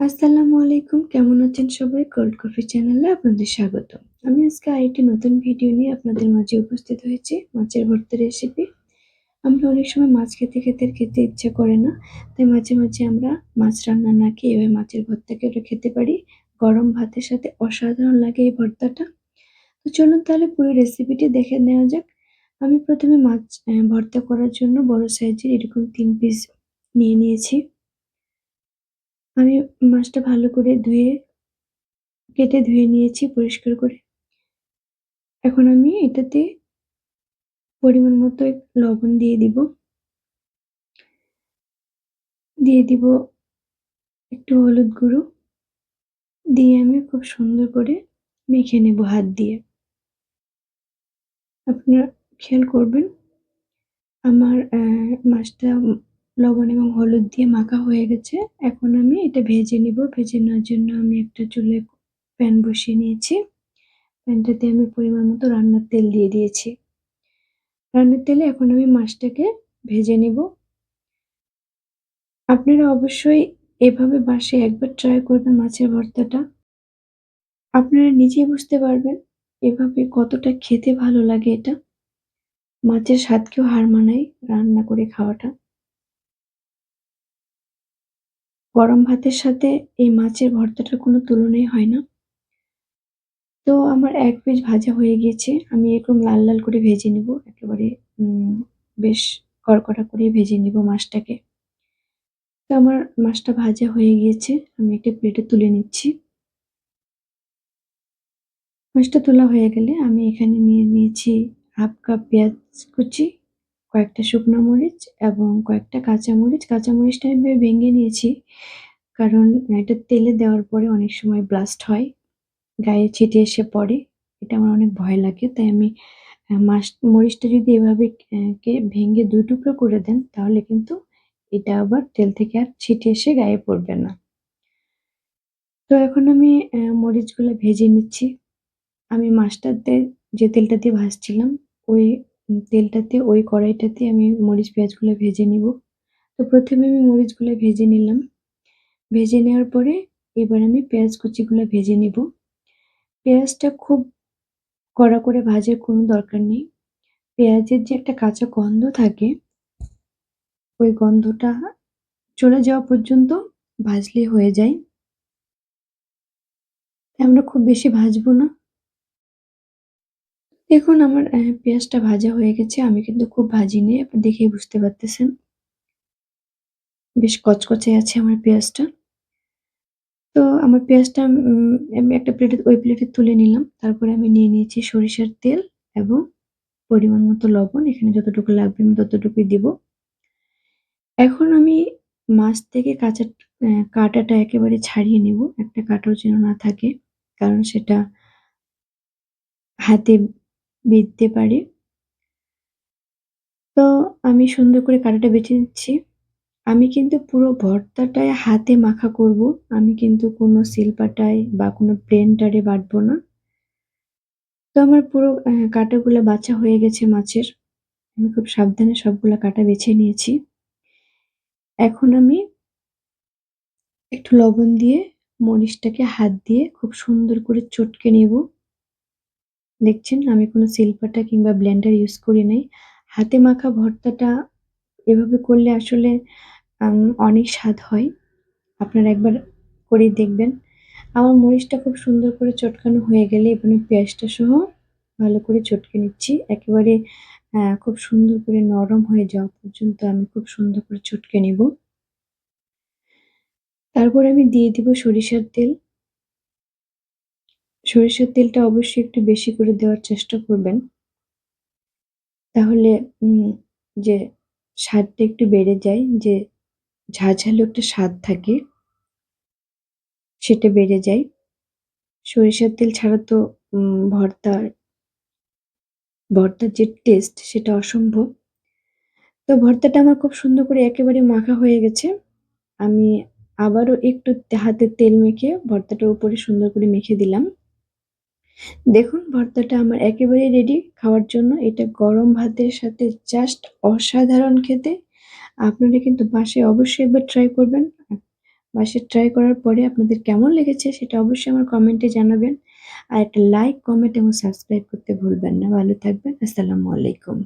আসসালামু আলাইকুম। কেমন আছেন সবাই? কোল্ড কফি চ্যানেলে আপনাদের স্বাগত আমি আজকে আরেকটি নতুন ভিডিও নিয়ে আপনাদের মাঝে উপস্থিত হয়েছি, মাছের ভর্তা রেসিপি আমরা অনেক সময় মাছ খেতে খেতে খেতে ইচ্ছা করে না, তাই মাঝে মাঝে আমরা মাছ রান্না না খেয়ে এভাবে মাছের ভর্তাকে ওটা খেতে পারি। গরম ভাতের সাথে অসাধারণ লাগে এই ভর্তাটা। তো চলুন তাহলে পুরো রেসিপিটি দেখে নেওয়া যাক। আমি প্রথমে মাছ ভর্তা করার জন্য বড় সাইজের এরকম তিন পিস নিয়ে নিয়েছি। আমি মাছটা ভালো করে ধুয়ে, কেটে ধুয়ে নিয়েছি পরিষ্কার করে। এখন আমি এটাতে পরিমাণ মতো লবণ দিয়ে দিব। দিয়ে দিব একটু হলুদ গুঁড়ো। দিয়ে আমি খুব সুন্দর করে মেখে নেব হাত দিয়ে। আপনারা খেয়াল করবেন, আমার মাছটা লবণ এবং হলুদ দিয়ে মাখা হয়ে গেছে। এখন আমি এটা ভেজে নিব। ভেজে নেওয়ার জন্য আমি একটা চুলে প্যান বসিয়ে নিয়েছি। প্যানটাতে আমি পরিমাণ মতো রান্নার তেল দিয়ে দিয়েছি। রান্নার তেলে এখন আমি মাছটাকে ভেজে নিব। আপনারা অবশ্যই এভাবে বাসে একবার ট্রাই করবেন মাছের ভর্তাটা। আপনারা নিজেই বুঝতে পারবেন এভাবে কতটা খেতে ভালো লাগে এটা। মাছের স্বাদকেও হার মানায় রান্না করে খাওয়াটা। গরম ভাতের সাথে এই মাছের ভর্তাটার কোনো তুলনাই হয় না। তো আমার এক পিস ভাজা হয়ে গিয়েছে। আমি এরকম লাল লাল করে ভেজে নিব। একেবারে বেশ কড়কড়া করে ভেজে নিব মাছটাকে। তো আমার মাছটা ভাজা হয়ে গিয়েছে। আমি একটা প্লেটে তুলে নিচ্ছি। মাছটা তোলা হয়ে গেলে আমি এখানে নিয়ে নিয়েছি হাফ কাপ পেঁয়াজ কুচি কয়েকটা শুকনো মরিচ এবং কয়েকটা কাঁচা মরিচ। কাঁচা মরিচটা আমি ভেঙে নিয়েছি কারণ এটা তেলে দেওয়ার পরে অনেক সময় ব্লাস্ট হয়, গায়ে ছিটে এসে পড়ে। এটা আমার অনেক ভয় লাগে, তাই আমি মাছ মরিচটা যদি এভাবে কে ভেঙে দুই টুকরো করে দেন তাহলে কিন্তু এটা আবার তেল থেকে আর ছিটে এসে গায়ে পড়বে না। তো এখন আমি মরিচগুলো ভেজে নিচ্ছি। আমি মাছটাতে যে তেলটা দিয়ে ভাজছিলাম ওই তেলটাতে, ওই কড়াইটাতে আমি মরিচ পেঁয়াজগুলো ভেজে নিব। তো প্রথমে আমি মরিচগুলো ভেজে নিলাম। ভেজে নেওয়ার পরে এবার আমি পেঁয়াজ কুচিগুলো ভেজে নিব। পেঁয়াজটা খুব কড়া করে ভাজার কোনো দরকার নেই। পেঁয়াজের যে একটা কাঁচা গন্ধ থাকে, ওই গন্ধটা চলে যাওয়া পর্যন্ত ভাজলে হয়ে যায়। আমরা খুব বেশি ভাজবো না। দেখুন আমার পেঁয়াজটা ভাজা হয়ে গেছে। আমি কিন্তু খুব ভাজিনি আপনি দেখেই বুঝতে পারতেছেন। বেশ কচকচে আছে আমার পেঁয়াজটা। তো আমার পেঁয়াজটা উম, আমি একটা প্লেটে ওই প্লেটে তুলে নিলাম। তারপরে আমি নিয়ে নিয়েছি সরিষার তেল এবং পরিমাণ মতো লবণ। এখানে যতটুকু লাগবে আমি ততটুকুই দিব। এখন আমি মাছ থেকে কাঁচা কাঁটাটা একেবারে ছাড়িয়ে নেব। একটা কাঁটাও যেন না থাকে কারণ সেটা হাতে বিঁধতে পারে। তো আমি সুন্দর করে কাঁটাটা বেছে নিচ্ছি। আমি কিন্তু পুরো ভর্তাটায় হাতে মাখা করব। আমি কিন্তু কোনো শিলপাটায় বা কোনো ব্লেন্ডারে বাটবো না। তো আমার পুরো কাঁটাগুলো বাছা হয়ে গেছে মাছের। আমি খুব সাবধানে সবগুলো কাঁটা বেছে নিয়েছি। এখন আমি একটু লবণ দিয়ে মরিচটাকে হাত দিয়ে খুব সুন্দর করে চটকে নেব। দেখছেন, আমি কোনো শিলপাটা কিংবা ব্লেন্ডার ইউজ করি নাই। হাতে মাখা ভর্তাটা এভাবে করলে আসলে অনেক স্বাদ হয়। আপনারা একবার করে দেখবেন। আমার মরিচটা খুব সুন্দর করে চটকানো হয়ে গেলে আমি পেঁয়াজটা সহ ভালো করে চটকে নিচ্ছি। একেবারে খুব সুন্দর করে নরম হয়ে যাওয়া পর্যন্ত আমি খুব সুন্দর করে চটকে নেব। তারপর আমি দিয়ে দিব সরিষার তেল। সরিষার তেলটা অবশ্যই একটু বেশি করে দেওয়ার চেষ্টা করবেন। তাহলে যে স্বাদটা একটু বেড়ে যায়, যে ঝাঝালো একটা স্বাদ থাকে, সেটা বেড়ে যায়। সরিষার তেল ছাড়া তো ভর্তার ভর্তার যে টেস্ট সেটা অসম্ভব। তো ভর্তাটা আমার খুব সুন্দর করে একেবারে মাখা হয়ে গেছে। আমি আবারও একটু হাতে তেল মেখে ভর্তাটার উপরে সুন্দর করে মেখে দিলাম। দেখুন, ভর্তাটা আমার একেবারে রেডি খাওয়ার জন্য। এটা গরম ভাতের সাথে জাস্ট অসাধারণ খেতে। আপনারা কিন্তু বাসে অবশ্যই একবার ট্রাই করবেন। বাসে ট্রাই করার পরে আপনাদের কেমন লেগেছে সেটা অবশ্যই আমার কমেন্টে জানাবেন। আর একটা লাইক কমেন্ট এবং সাবস্ক্রাইব করতে ভুলবেন না। ভালো থাকবেন। আসসালামু আলাইকুম।